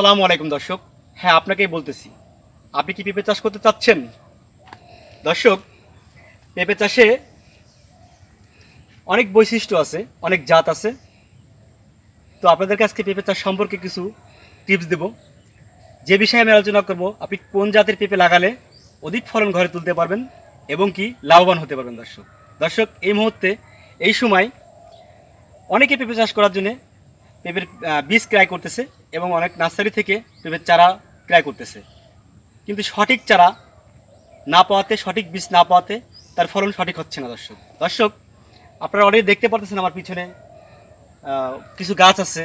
আসসালামু আলাইকুম দর্শক। হ্যাঁ আপনাকেই বলতেছি। আপনি কি পেঁপে চাষ করতে চাচ্ছেন? দর্শক, পেঁপে চাষে অনেক বৈশিষ্ট্য আছে, অনেক জাত আছে। তো আপনাদের আজকে পেঁপে চাষ সম্পর্কে কিছু টিপস দেব। যে বিষয়ে আমি আলোচনা করব, আপনি কোন জাতের পেঁপে লাগালে অধিক ফলন ঘরে তুলতে পারবেন এবং কি লাভবান হতে পারবেন দর্শক। দর্শক, এই মুহূর্তে, এই সময় অনেকে পেঁপে চাষ করার জন্য পেঁপের বীজ ক্রয় করতেছে। এবং অনেক নার্সারি থেকে পেঁপের চারা ক্রয় করতেছে। কিন্তু সঠিক চারা না পাওয়াতে, সঠিক বীজ না পাওয়াতে তার ফলন সঠিক হচ্ছে না, দর্শক। দর্শক, আপনারা অলরেডি দেখতে পারতেছেন আমার পিছনে কিছু গাছ আছে।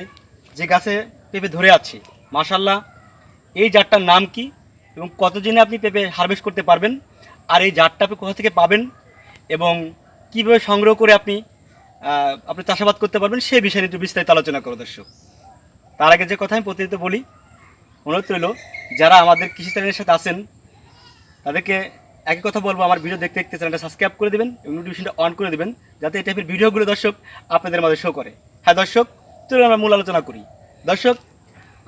যে গাছে পেঁপে ধরে আছে। মাশাল্লাহ এই জাতটার নাম কি এবং কত দিনে আপনি পেঁপে হারভেস্ট করতে পারবেন? আর এই জাতটা আপনি কোথা থেকে পাবেন? এবং কীভাবে সংগ্রহ করে আপনি আপনি চাষাবাদ করতে পারবেন? সেই বিষয়ে একটু বিস্তারিত আলোচনা করো, দর্শক। তার আগে যে কথা আমি বলি, অনুরোধ রইল, যারা আমাদের কৃষি চ্যানেলের সাথে আছেন, তাদেরকে একই কথা বলব, আমার ভিডিও দেখতে দেখতে চ্যানেলটা সাবস্ক্রাইব করে দেবেন এবং নোটিফিকেশনটা অন করে দেবেন, যাতে এই টাইপের ভিডিওগুলো দর্শক আপনাদের মাঝে শো করে। হ্যাঁ দর্শক, চলুন আমরা মূল আলোচনা করি। দর্শক,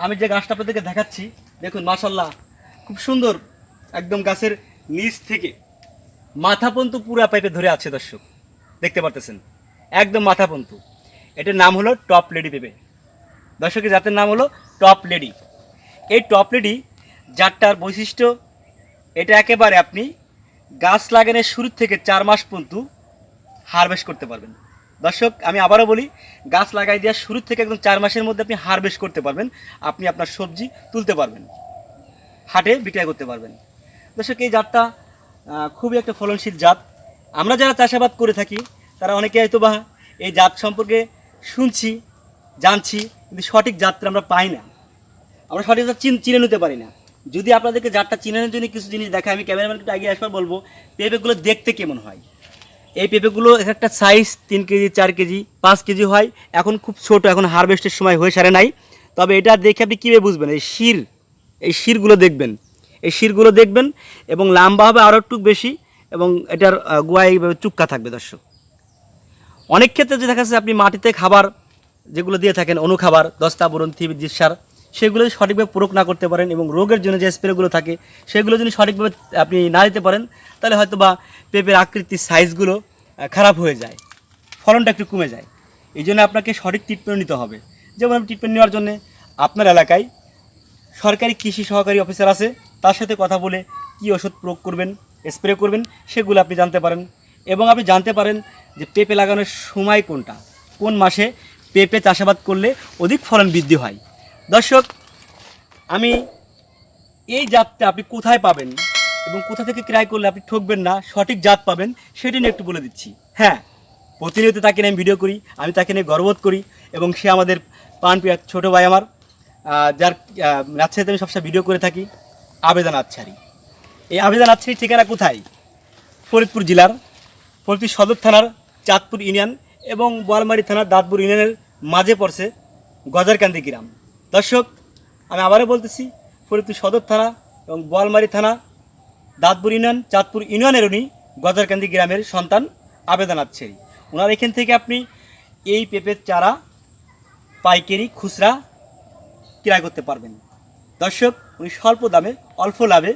আমি যে গাছটা আপনাদেরকে দেখাচ্ছি, দেখুন মাশাল্লাহ খুব সুন্দর, একদম গাছের নিচ থেকে মাথা পর্যন্ত পুরা পাইপে ধরে আছে দর্শক, দেখতে পারতেছেন, একদম মাথা পর্যন্ত। এটার নাম হলো টপ লেডি পেঁপে দর্শকের জাতের নাম হলো টপ লেডি। এই টপ লেডি জাতটার বৈশিষ্ট্য, এটা একেবারে আপনি গাছ লাগানোর শুরু থেকে চার মাস পর্যন্ত হারভেস্ট করতে পারবেন। দর্শক, আমি আবারও বলি, গাছ লাগাই দেওয়ার শুরু থেকে একদম চার মাসের মধ্যে আপনি হারভেস্ট করতে পারবেন, আপনি আপনার সবজি তুলতে পারবেন, হাটে বিক্রয় করতে পারবেন। দর্শক, এই জাতটা খুবই একটা ফলনশীল জাত। আমরা যারা চাষাবাদ করে থাকি, তারা অনেকে হয়তো বা এই জাত সম্পর্কে শুনছি জানছি, কিন্তু সঠিক জাতটা আমরা পাই না। আমরা সঠিক চিন- চিনে নিতে পারি না। যদি আপনাদেরকে জাতটা চিনানোর জন্য কিছু জিনিস দেখায়, আমি ক্যামেরাম্যান একটু আগে আসবার বলব, পেঁপেগুলো দেখতে কেমন হয়? এই পেঁপেগুলো এক একটা সাইজ তিন কেজি, চার কেজি, পাঁচ কেজি হয়। এখন খুব ছোট, এখন হারভেস্টের সময় হয়ে সারে নাই। তবে এটা দেখে আপনি কীভাবে বুঝবেন? এই শির, এই শিরগুলো দেখবেন। এই শিরগুলো দেখবেন এবং লম্বা হবে আরও একটু বেশি এবং এটার গোয়ায় চুক্কা থাকবে দর্শক। অনেক ক্ষেত্রে যে দেখা যাচ্ছে আপনি মাটিতে খাবার যেগুলো দিয়ে থাকেন অনুখাবার, দস্তা, বরণ থিবির সার সেগুলো যদি সঠিকভাবে প্রয়োগ না করতে পারেন এবং রোগের জন্য যে স্প্রেগুলো থাকে, সেগুলো যদি সঠিকভাবে আপনি না দিতে পারেন, তাহলে হয়তো বা পেঁপের আকৃতির সাইজগুলো খারাপ হয়ে যায়, ফলনটা একটু কমে যায়। এই জন্য আপনাকে সঠিক ট্রিটমেন্ট নিতে হবে। যেমন ট্রিটমেন্ট নেওয়ার জন্য আপনার এলাকায় সরকারি কৃষি সহকারী অফিসার আছে, তার সাথে কথা বলে কি ওষুধ প্রয়োগ করবেন স্প্রে করবেন, সেগুলো আপনি জানতে পারেন। এবং আপনি জানতে পারেন যে পেঁপে লাগানোর সময় কোনটা, কোন মাসে পেঁপে চাষাবাদ করলে অধিক ফলন বৃদ্ধি হয়। দর্শক, আমি এই জাতটা আপনি কোথায় পাবেন এবং কোথা থেকে ক্রয় করলে আপনি ঠকবেন না, সঠিক জাত পাবেন, সেটা নিয়ে একটু বলে দিচ্ছি। হ্যাঁ প্রতিনিয়ত তাকে নিয়ে আমি ভিডিও করি, আমি তাকে নিয়ে গর্ববোধ করি এবং সে আমাদের পান এক ছোটো ভাই আমার যার রাজশাহীতে আমি সবসময় ভিডিও করে থাকি, আবেদন আচ্ছারি। এই আবেদন আচ্ছারির ঠিকানা কোথায়? ফরিদপুর জেলার, ফরিদপুর সদর থানার চাঁদপুর ইউনিয়ন এবং বোয়ালমারি থানার দাঁতপুর ইউনিয়নের মাঝে পড়ছে গজারকান্দি গ্রাম। দর্শক, আমি আবারও বলতেছি, ফরিদপুর সদর থানা এবং বোয়ালমারি থানা, দাঁতপুর ইউনিয়ন, চাঁদপুর ইউনিয়নের উনি গজারকান্দি গ্রামের সন্তান আবেদন আচ্ছেরি ওনার এখান থেকে আপনি এই পেঁপের চারা, পাইকারি, খুচরা ক্রয় করতে পারবেন। দর্শক, উনি স্বল্প দামে, অল্প লাভে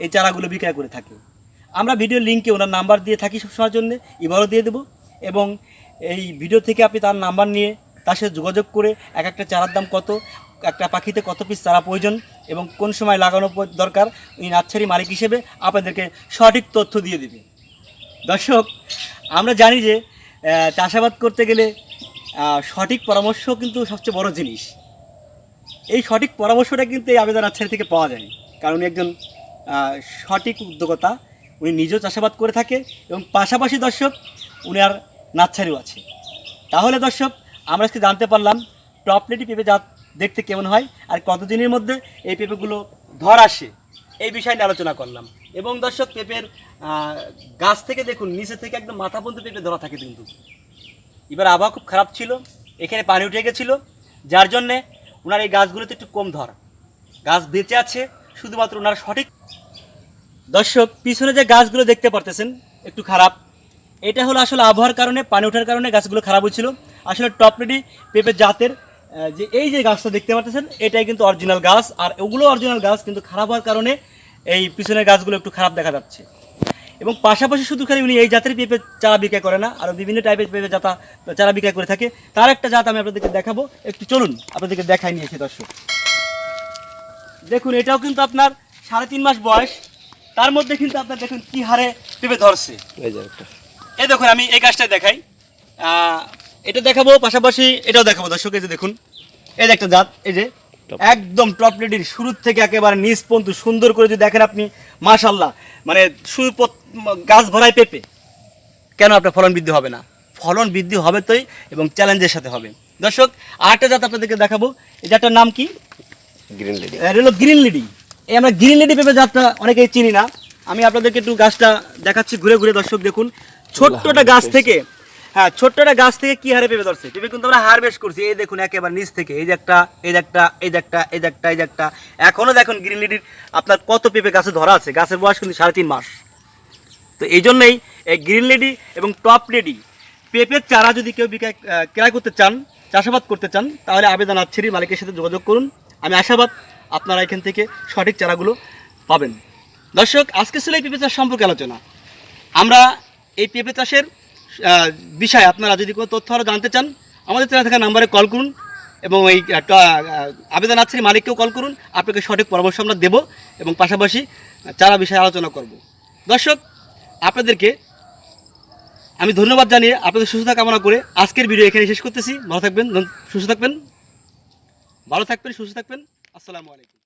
এই চারাগুলো বিক্রয় করে থাকে। আমরা ভিডিও লিঙ্কে ওনার নাম্বার দিয়ে থাকি সবসময়ের জন্য এবারও দিয়ে দেবো এবং এই ভিডিও থেকে আপনি তার নাম্বার নিয়ে তার সাথে যোগাযোগ করে এক একটা চারার দাম কত, একটা পাখিতে কত পিস চারা প্রয়োজন এবং কোন সময় লাগানো দরকার উনি নার্সারি মালিক হিসেবে আপনাদেরকে সঠিক তথ্য দিয়ে দেবে। দর্শক, আমরা জানি যে চাষাবাদ করতে গেলে সঠিক পরামর্শ কিন্তু সবচেয়ে বড় জিনিস। এই সঠিক পরামর্শটা কিন্তু এই আবেদন আচ্ছারি থেকে পাওয়া যায়। কারণ একজন সঠিক উদ্যোক্তা। উনি নিজেও চাষাবাদ করে থাকে এবং পাশাপাশি দর্শক, উনি আর নাচ্ছারিও আছে। তাহলে দর্শক আমরা আজকে জানতে পারলাম টপলেটি পেঁপে জাত দেখতে কেমন হয় আর কতদিনের মধ্যে এই পেঁপেগুলো ধর আসে, এই বিষয় নিয়ে আলোচনা করলাম। এবং দর্শক পেঁপের গাছ থেকে দেখুন, নিচে থেকে একদম মাথা পর্যন্ত পেঁপে ধরা থাকে কিন্তু। এবার আবহাওয়া খুব খারাপ ছিল, এখানে পানি উঠে গেছিল, যার জন্যে ওনার এই গাছগুলোতে একটু কম ধর। গাছ বেঁচে আছে, শুধুমাত্র ওনার সঠিক দর্শক, পিছনে যে গাছগুলো দেখতে পারতেছেন, একটু খারাপ। এটা হলো আসলে আবহাওয়ার কারণে, পানি ওঠার কারণে গাছগুলো খারাপ হচ্ছিল আসলে টপলেডি পেঁপে জাতের যে এই যে গাছটা দেখতে পাচ্ছেন এটাই কিন্তু অরিজিনাল গাছ। আর ওগুলো অরিজিনাল গাছ কিন্তু খারাপ হওয়ার কারণে এই পিছনের গাছগুলো একটু খারাপ দেখা যাচ্ছে। এবং পাশাপাশি শুধু খালি উনি এই জাতের পেঁপে চারা বিক্রয় করে না আরও বিভিন্ন টাইপের পেঁপে জাতা চারা বিক্রয় করে থাকে। তার একটা জাত আমি আপনাদেরকে দেখাবো। একটু চলুন আপনাদেরকে দেখাই নিয়েছি দর্শক। দেখুন এটাও কিন্তু আপনার সাড়ে তিন মাস বয়স। তার মধ্যে কিন্তু আপনার দেখুন কি হারে পেঁপে ধরছে। এই এই দেখুন আমি এই গাছটা দেখাই। আহ, এটা দেখাবো পাশাপাশি এটাও দেখাবো। দর্শক এই যে দেখুন এই যে একটা জাত এই যে একদম টপ লেডির শুরু থেকে একেবারে নিচ পর্যন্ত সুন্দর করে যদি দেখেন আপনি মাশাল্লাহ মানে শুধু গাছ ভরায় পেঁপে। কেন আপনার ফলন বৃদ্ধি হবে না? ফলন বৃদ্ধি হবে তোই এবং চ্যালেঞ্জের সাথে হবে। দর্শক আরেকটা জাত আপনাদেরকে দেখাবো এই জাতটার নাম কি? গ্রিন লেডি এটা হলো গ্রিন লিডি এই আমরা গ্রিন লিডি পেঁপে জাতটা অনেকেই চিনি না। আমি আপনাদেরকে একটু গাছটা দেখাচ্ছি ঘুরে ঘুরে। দর্শক দেখুন ছোট্ট একটা গাছ থেকে হ্যাঁ ছোট্ট একটা গাছ থেকে কি হারে পেঁপে ধরছে? পেঁপে কিন্তু আমরা হারভেস্ট করছি। এই দেখুন একেবারে নিচ থেকে। এই যে একটা, এই যে একটা, এই যে একটা, এই যে একটা, এই যে একটা। এখনও দেখুন গ্রিন লিডির আপনার কত পেঁপে গাছে ধরা আছে? গাছের বয়স কিন্তু সাড়ে তিন মাস। তো এই জন্যই এই গ্রিন লেডি এবং টপ লেডি পেঁপের চারা যদি কেউ বিক্রয় ক্রয় করতে চান, চাষাবাদ করতে চান, তাহলে আবেদন আচ্ছেরি মালিকের সাথে যোগাযোগ করুন। আমি আশাবাদ আপনারা এখান থেকে সঠিক চারাগুলো পাবেন। দর্শক, আজকে ছিল এই পেঁপে চাষ সম্পর্কে আলোচনা। আমরা এই পেঁপে চাষের বিষয়ে, আপনারা যদি কোনো তথ্য আরও জানতে চান, আমাদের চ্যানেল থাকা নাম্বারে কল করুন এবং এই আবেদন আচ্ছেরি মালিককেও কল করুন। আপনাকে সঠিক পরামর্শ আমরা দেবো এবং পাশাপাশি চারা বিষয়ে আলোচনা করব। দর্শক, আপনাদেরকে আমি ধন্যবাদ জানিয়ে আপনাদের সুস্থতা কামনা করে আজকের ভিডিও এখানে শেষ করতেছি। ভালো থাকবেন, সুস্থ থাকবেন। ভালো থাকবেন, সুস্থ থাকবেন। আসসালামু আলাইকুম।